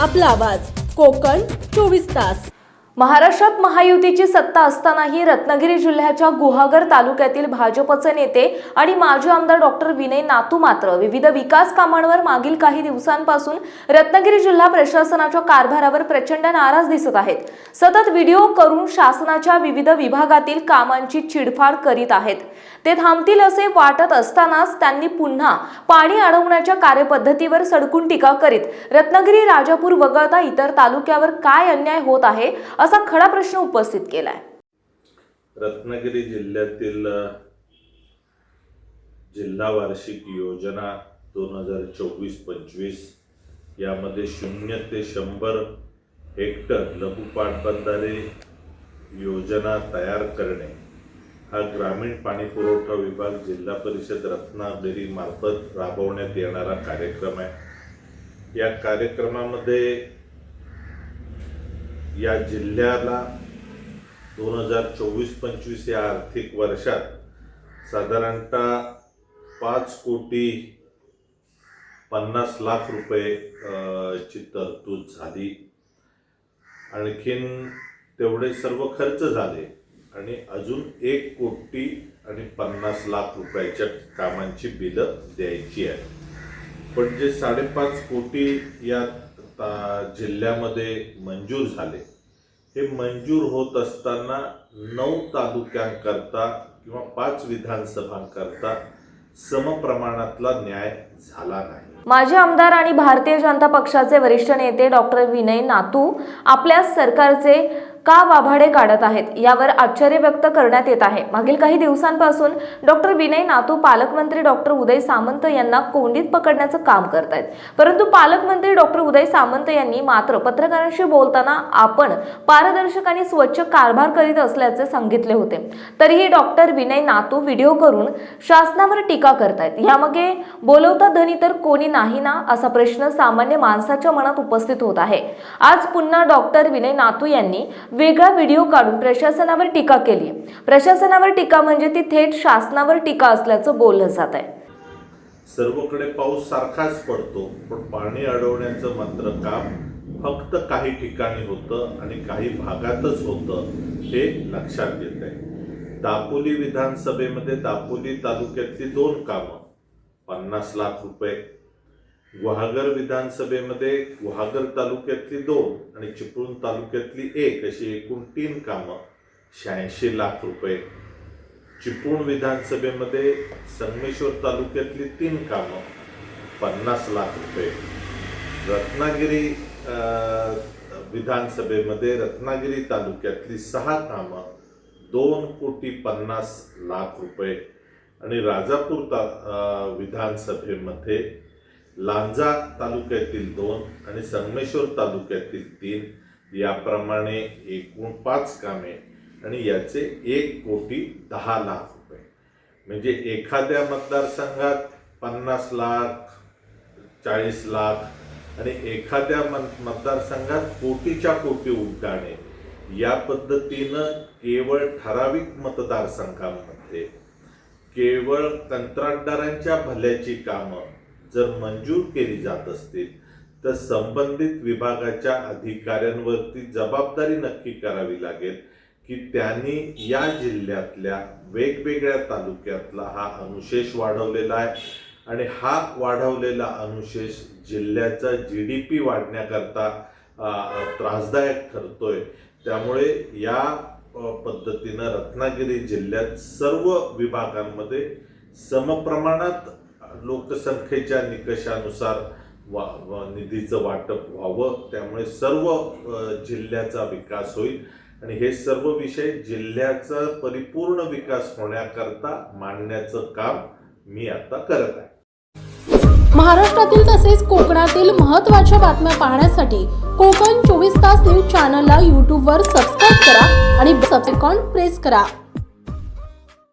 आपला आवाज कोकण चोवीस तास. महाराष्ट्रात महायुतीची सत्ता असतानाही रत्नागिरी जिल्ह्याच्या गुहागर तालुक्यातील भाजपचे नेते आणि माजी आमदार डॉक्टर विनय नातू मात्र विविध विकास कामांवर मागील काही दिवसांपासून रत्नागिरी जिल्हा प्रशासनाच्या कारभारावर प्रचंड नाराज दिसत आहेत. सतत व्हिडिओ करून शासनाच्या विविध विभागातील कामांची चिडफाड करीत आहेत. ते थांबतील असे वाटत असतानाच त्यांनी पुन्हा पाणी अडवण्याच्या कार्यपद्धतीवर सडकून टीका करीत रत्नागिरी राजापूर वगळता इतर तालुक्यावर काय अन्याय होत आहे असा खडा प्रश्न उपस्थित केलाय. रत्नागिरी जिल्ह्यातील जिल्हा वार्षिक योजना दोन हजार चोवीस पंचवीस यामध्ये शून्य ते शंभर हेक्टर लघु पाटबंधारे योजना तयार करणे. हा ग्रामीण पाणी पुरवठा विभाग जिल्हा परिषद रत्नागिरीमार्फत राबवण्यात येणारा कार्यक्रम आहे. या कार्यक्रमामध्ये या जिल्ह्याला दोन हजार चोवीस पंचवीस या आर्थिक वर्षात साधारणतः पाच कोटी पन्नास लाख रुपये ची तरतूद झाली. आणखीन तेवढे सर्व खर्च झाले आणि अजून एक कोटी आणि पन्नास लाख रुपयाच्या कामांची बिलं द्यायची आहे पण जे साडेपाच कोटी या जिल्ह्यामध्ये मंजूर झाले. हे मंजूर होत असताना नऊ तालुक्यांकरता किंवा पाच विधानसभांकरता समप्रमाणातला न्याय झाला नाही. माजी आमदार आणि भारतीय जनता पक्षाचे वरिष्ठ नेते डॉक्टर विनय नातू आपल्या सरकारचे का वाभाडे काढत आहेत. यावर आश्चर्य व्यक्त करण्यात येत आहे. मागील काही दिवसांपासून डॉक्टर विनय नातू पालकमंत्री डॉक्टर उदय सामंत यांना कोंडीत पकडण्याचं काम करतायत परंतु पालकमंत्री डॉक्टर उदय सामंत यांनी मात्र पत्रकारांशी बोलताना आपण पारदर्शक आणि स्वच्छ कारभार करीत असल्याचे सांगितले होते. तरीही डॉक्टर विनय नातू व्हिडिओ करून शासनावर टीका करतायत. यामागे बोलवता धनी तर कोणी नाही ना असा प्रश्न सामान्य माणसाच्या मनात उपस्थित होत आहे. आज पुन्हा डॉक्टर विनय नातू यांनी वेगळा व्हिडिओ काढून प्रशासनावर टीका केली प्रशासनावर टीका म्हणजे ती थेट शासनावर टीका असल्याचं बोललं जात आहे. सर्वकडे पाऊस सारखाच पडतो पण पाणी अडवण्याचं मात्र काम फक्त काही ठिकाणी होतं आणि काही भागातच होतं हे लक्षात येत आहे दापोली विधानसभेमध्ये दापोली तालुक्यातली दोन कामं पन्नास लाख रुपये गुहागर विधानसभेमध्ये गुहागर तालुक्यातली दोन आणि चिपळूण तालुक्यातली एक अशी एकूण तीन कामं शहाऐंशी लाख रुपये. चिपळूण विधानसभेमध्ये संगमेश्वर तालुक्यातली तीन कामं पन्नास लाख रुपये. रत्नागिरी विधानसभेमध्ये रत्नागिरी तालुक्यातली सहा कामं दोन कोटी पन्नास लाख रुपये. आणि राजापूर ता विधानसभेमध्ये लांजा तालुक्यातील दोन आणि संगमेश्वर तालुक्यातील तीन याप्रमाणे एकूण पाच कामे आणि याचे एक कोटी दहा लाख रुपये. म्हणजे एखाद्या मतदारसंघात पन्नास लाख चाळीस लाख आणि एखाद्या मत- मतदारसंघात कोटीच्या कोटी उड्डाणे या पद्धतीनं केवळ ठराविक मतदारसंघामध्ये केवळ कंत्राटदारांच्या भल्याची कामं जर मंजूर केली जात असतील तर संबंधित विभागाच्या अधिकाऱ्यांवरती जबाबदारी नक्की करावी लागेल की त्यांनी या जिल्ह्यातल्या वेगवेगळ्या तालुक्यातला हा अनुशेष वाढवलेला आहे. आणि हा वाढवलेला अनुशेष जिल्ह्याचा जी डी पी वाढण्याकरता त्रासदायक ठरतोय. त्यामुळे या पद्धतीनं रत्नागिरी जिल्ह्यात सर्व विभागांमध्ये समप्रमाणात लोकसंख्येच्या निकषानुसार वा वा- निधीचं वाटप व्हावं. त्यामुळे सर्व जिल्ह्याचा विकास होईल. आणि हे सर्व विषय जिल्ह्याचा परिपूर्ण विकास होण्याकरता मांडण्याचं काम मी आता करत आहे. महाराष्ट्रातील तसेच कोकणातील महत्त्वाच्या बातम्या पाहण्यासाठी कोकण चोवीस तास न्यूज चॅनलला यूट्यूबवर सबस्क्राईब करा आणि सबसेकॉन प्रेस करा.